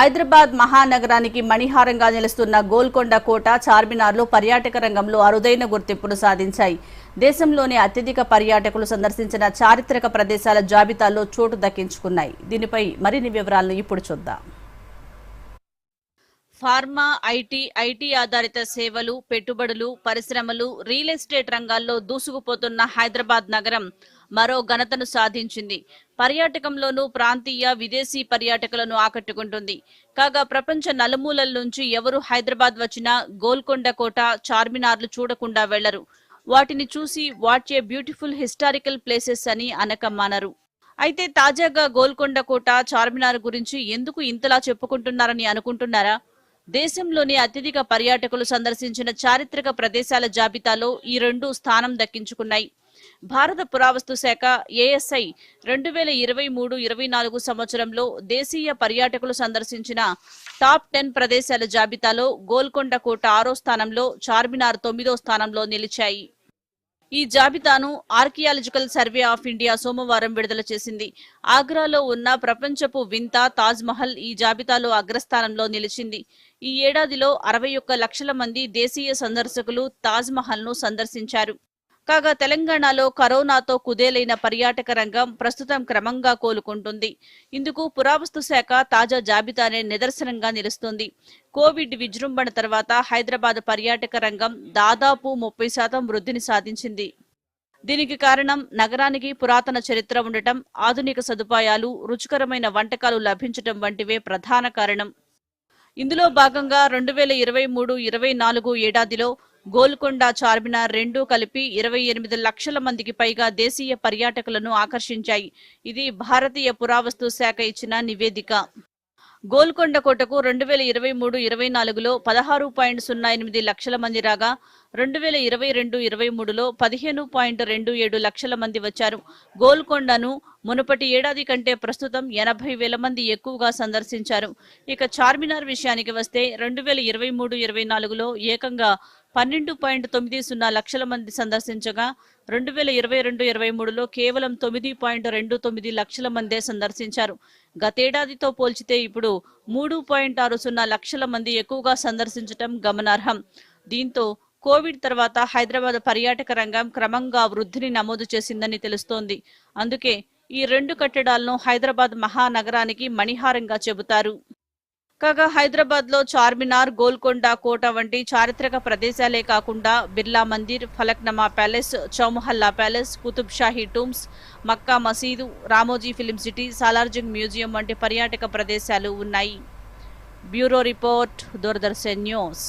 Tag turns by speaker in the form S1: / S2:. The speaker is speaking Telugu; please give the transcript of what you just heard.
S1: హైదరాబాద్ మహానగరానికి మణిహారంగా నిలుస్తున్న గోల్కొండ కోట చార్మినార్లు పర్యాటక రంగంలో అరుదైన గుర్తింపును సాధించాయి. దేశంలోనే అత్యధిక పర్యాటకులు సందర్శించిన చారిత్రక ప్రదేశాల జాబితాలో చోటు దక్కించుకున్నాయి. దీనిపై మరిన్ని వివరాలను ఇప్పుడు చూద్దాం. ఫార్మా ఐటీ ఐటీ ఆధారిత సేవలు పెట్టుబడులు పరిశ్రమలు రియల్ ఎస్టేట్ రంగాల్లో దూసుకుపోతున్న హైదరాబాద్ నగరం మరో ఘనతను సాధించింది. పర్యాటకంలోనూ ప్రాంతీయ విదేశీ పర్యాటకులను ఆకట్టుకుంటుంది. కాగా ప్రపంచ నలుమూలల నుంచి ఎవరు హైదరాబాద్ వచ్చినా గోల్కొండ కోట చార్మినార్లు చూడకుండా వెళ్ళరు. వాటిని చూసి what a beautiful historical places అని అనకమానరు అయితే తాజాగా గోల్కొండ కోట చార్మినార్ గురించి ఎందుకు ఇంతలా చెప్పుకుంటున్నారని అనుకుంటున్నారా? దేశంలోని అత్యధిక పర్యాటకులు సందర్శించిన చారిత్రక ప్రదేశాల జాబితాలో ఈ రెండు స్థానం దక్కించుకున్నాయి. భారత పురావస్తు శాఖ ఏఎస్ఐ రెండు వేల ఇరవై మూడు ఇరవై నాలుగు సంవత్సరంలో దేశీయ పర్యాటకులు సందర్శించిన టాప్ టెన్ ప్రదేశాల జాబితాలో గోల్కొండ కోట ఆరో స్థానంలో చార్మినార్ తొమ్మిదో స్థానంలో నిలిచాయి. ఈ జాబితాను ఆర్కియాలజికల్ సర్వే ఆఫ్ ఇండియా సోమవారం విడుదల చేసింది. ఆగ్రాలో ఉన్న ప్రపంచపు వింత తాజ్ మహల్ ఈ జాబితాలో అగ్రస్థానంలో నిలిచింది. ఈ ఏడాదిలో అరవై ఒక్క లక్షల మంది దేశీయ సందర్శకులు తాజ్ మహల్ను సందర్శించారు. కాగా తెలంగాణలో కరోనాతో కుదేలైన పర్యాటక రంగం ప్రస్తుతం క్రమంగా కోలుకుంటుంది. ఇందుకు పురావస్తు శాఖ తాజా జాబితానే నిదర్శనంగా నిలుస్తుంది. కోవిడ్ విజృంభణ తర్వాత హైదరాబాద్ పర్యాటక రంగం దాదాపు ముప్పై శాతం వృద్ధిని సాధించింది. దీనికి కారణం నగరానికి పురాతన చరిత్ర ఉండటం ఆధునిక సదుపాయాలు రుచికరమైన వంటకాలు లభించటం వంటివే ప్రధాన కారణం. ఇందులో భాగంగా రెండు వేల ఇరవై మూడు ఇరవై నాలుగు ఏడాదిలో గోల్కొండ చార్మినార్ రెండూ కలిపి ఇరవై ఎనిమిది లక్షల మందికి పైగా దేశీయ పర్యాటకులను ఆకర్షించాయి. ఇది భారతీయ పురావస్తు శాఖ ఇచ్చిన నివేదిక. గోల్కొండ కోటకు రెండు వేల ఇరవై మూడు ఇరవై నాలుగులో పదహారు పాయింట్ సున్నా ఎనిమిది లక్షల మంది రాగా రెండు వేల ఇరవై రెండు ఇరవై మూడులో పదిహేను పాయింట్ రెండు ఏడు లక్షల మంది వచ్చారు. గోల్కొండను మునుపటి ఏడాది కంటే ప్రస్తుతం ఎనభై వేల మంది ఎక్కువగా సందర్శించారు. ఇక చార్మినార్ విషయానికి వస్తే రెండు వేల ఇరవై మూడు ఇరవై నాలుగులో ఏకంగా పన్నెండు పాయింట్ తొమ్మిది సున్నా లక్షల మంది సందర్శించగా రెండు వేల ఇరవై రెండు ఇరవై మూడులో కేవలం తొమ్మిది పాయింట్ రెండు తొమ్మిది లక్షల మందే సందర్శించారు. గతేడాదితో పోల్చితే ఇప్పుడు మూడు పాయింట్ ఆరు సున్నా లక్షల మంది ఎక్కువగా సందర్శించటం గమనార్హం. దీంతో కోవిడ్ తర్వాత హైదరాబాద్ పర్యాటక రంగం క్రమంగా వృద్ధిని నమోదు చేసిందని తెలుస్తోంది. అందుకే ఈ రెండు కట్టడాలను హైదరాబాద్ మహానగరానికి మణిహారంగా చెబుతారు. కాగా హైదరాబాద్లో చార్మినార్ గోల్కొండ కోట వంటి చారిత్రక ప్రదేశాలే కాకుండా Birla Mandir Falaknuma palace Chowmahalla palace Qutub Shahi tombs Mecca Masjid Ramoji film city Salarjung museum వంటి పర్యాటక ప్రదేశాలు ఉన్నాయి. Bureau report Doordarshan news.